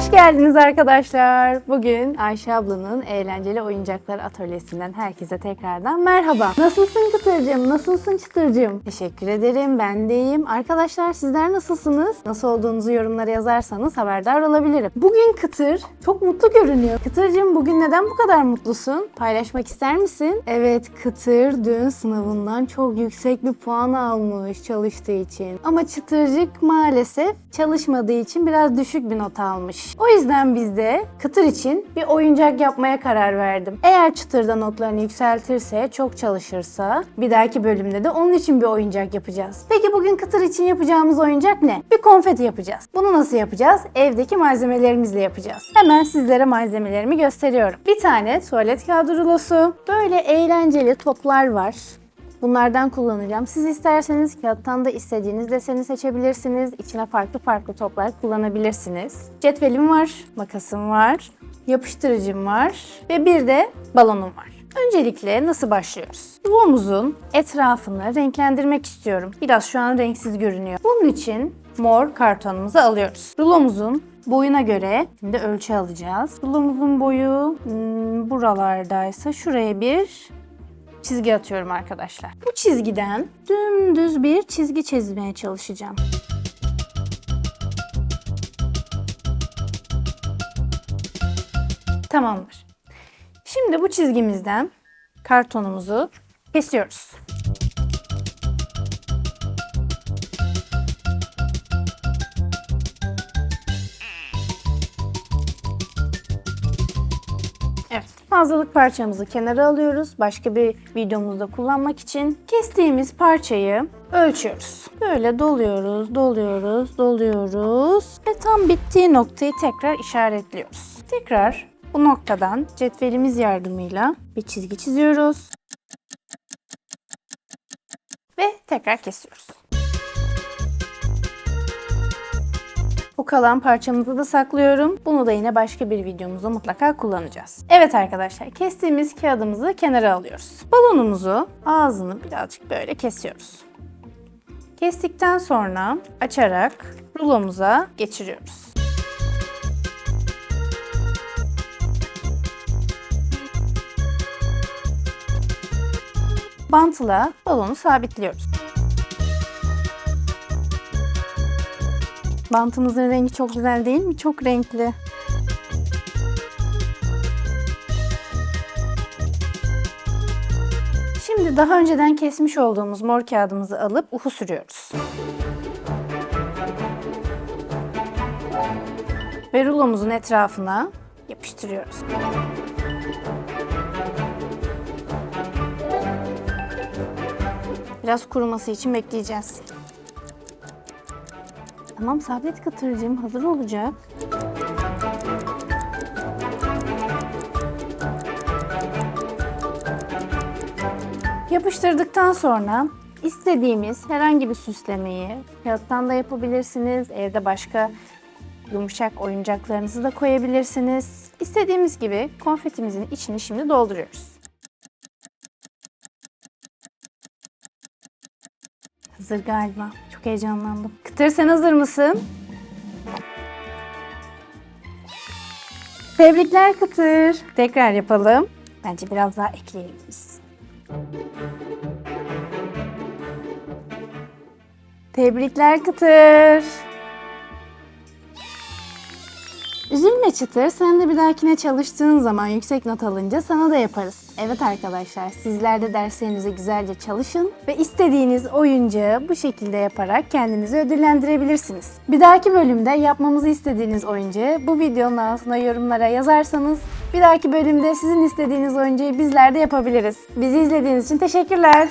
geldiniz arkadaşlar. Bugün Ayşe ablanın eğlenceli oyuncaklar atölyesinden herkese tekrardan merhaba. Nasılsın Kıtırcığım? Nasılsın Çıtırcığım? Teşekkür ederim. Ben de iyiyim. Arkadaşlar sizler nasılsınız? Nasıl olduğunuzu yorumlara yazarsanız haberdar olabilirim. Bugün Kıtır çok mutlu görünüyor. Kıtırcığım bugün neden bu kadar mutlusun? Paylaşmak ister misin? Evet Kıtır dün sınavından çok yüksek bir puan almış çalıştığı için. Ama Çıtırcık maalesef çalışmadığı için biraz düşük bir not almış. O yüzden biz de Kıtır için bir oyuncak yapmaya karar verdim. Eğer Çıtır da notlarını yükseltirse, çok çalışırsa bir dahaki bölümde de onun için bir oyuncak yapacağız. Peki bugün Kıtır için yapacağımız oyuncak ne? Bir konfeti yapacağız. Bunu nasıl yapacağız? Evdeki malzemelerimizle yapacağız. Hemen sizlere malzemelerimi gösteriyorum. Bir tane tuvalet kağıdı rulosu, böyle eğlenceli toplar var. Bunlardan kullanacağım. Siz isterseniz kağıttan da istediğiniz deseni seçebilirsiniz. İçine farklı farklı toplar kullanabilirsiniz. Cetvelim var, makasım var, yapıştırıcım var ve bir de balonum var. Öncelikle nasıl başlıyoruz? Rulomuzun etrafını renklendirmek istiyorum. Biraz şu an renksiz görünüyor. Bunun için mor kartonumuzu alıyoruz. Rulomuzun boyuna göre şimdi ölçü alacağız. Rulomuzun boyu hmm, buralardaysa şuraya bir çizgi atıyorum arkadaşlar. Bu çizgiden dümdüz bir çizgi çizmeye çalışacağım. Tamamdır. Şimdi bu çizgimizden kartonumuzu kesiyoruz. Evet, fazlalık parçamızı kenara alıyoruz. Başka bir videomuzda kullanmak için kestiğimiz parçayı ölçüyoruz. Böyle doluyoruz, doluyoruz, doluyoruz ve tam bittiği noktayı tekrar işaretliyoruz. Tekrar bu noktadan cetvelimiz yardımıyla bir çizgi çiziyoruz. Ve tekrar kesiyoruz. Kalan parçamızı da saklıyorum. Bunu da yine başka bir videomuzda mutlaka kullanacağız. Evet arkadaşlar kestiğimiz kağıdımızı kenara alıyoruz. Balonumuzu ağzını birazcık böyle kesiyoruz. Kestikten sonra açarak rulomuza geçiriyoruz. Bantla balonu sabitliyoruz. Bantımızın rengi çok güzel değil mi? Çok renkli. Şimdi daha önceden kesmiş olduğumuz mor kağıdımızı alıp uhu sürüyoruz. Ve rulomuzun etrafına yapıştırıyoruz. Biraz kuruması için bekleyeceğiz. Tamam sabit kıtırcığım hazır olacak. Yapıştırdıktan sonra istediğimiz herhangi bir süslemeyi kağıttan da yapabilirsiniz. Evde başka yumuşak oyuncaklarınızı da koyabilirsiniz. İstediğimiz gibi konfetimizin içini şimdi dolduruyoruz. Hazır galiba. Çok heyecanlandım. Kıtır sen hazır mısın? Tebrikler Kıtır. Tekrar yapalım. Bence biraz daha ekleyelim biz. Tebrikler Kıtır. Çıtır, sen de bir dahakine çalıştığın zaman yüksek not alınca sana da yaparız. Evet arkadaşlar, sizler de derslerinize güzelce çalışın ve istediğiniz oyuncağı bu şekilde yaparak kendinizi ödüllendirebilirsiniz. Bir dahaki bölümde yapmamızı istediğiniz oyuncağı bu videonun altına yorumlara yazarsanız bir dahaki bölümde sizin istediğiniz oyuncağı bizler de yapabiliriz. Bizi izlediğiniz için teşekkürler.